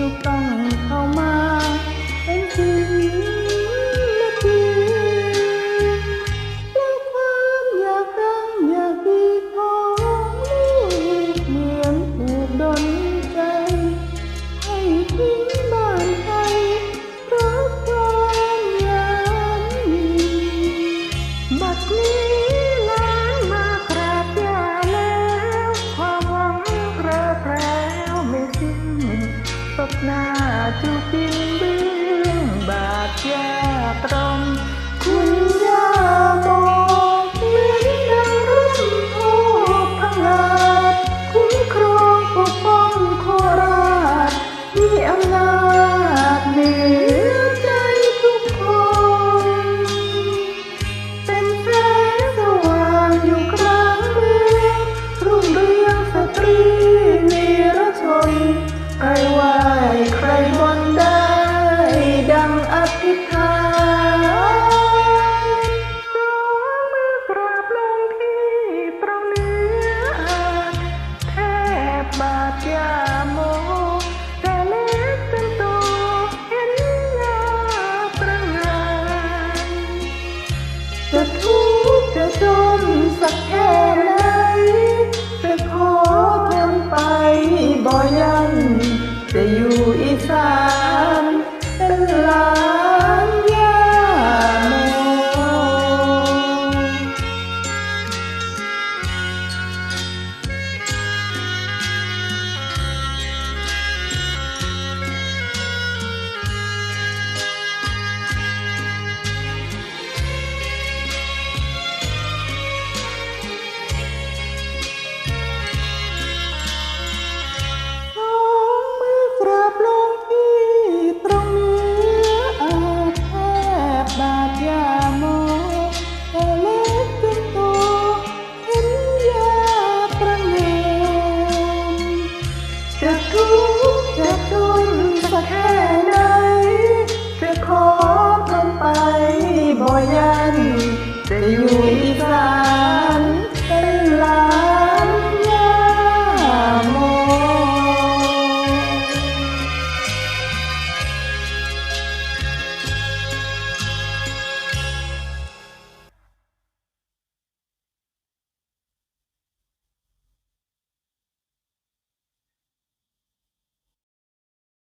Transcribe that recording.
ลูกต้อง ប់ណាជួបពីងបៀងបាត់យ៉ាត្រ แค่ไหนจะขอทนไปบ่ยังจะอยู่อีสานเป็นลา 有地方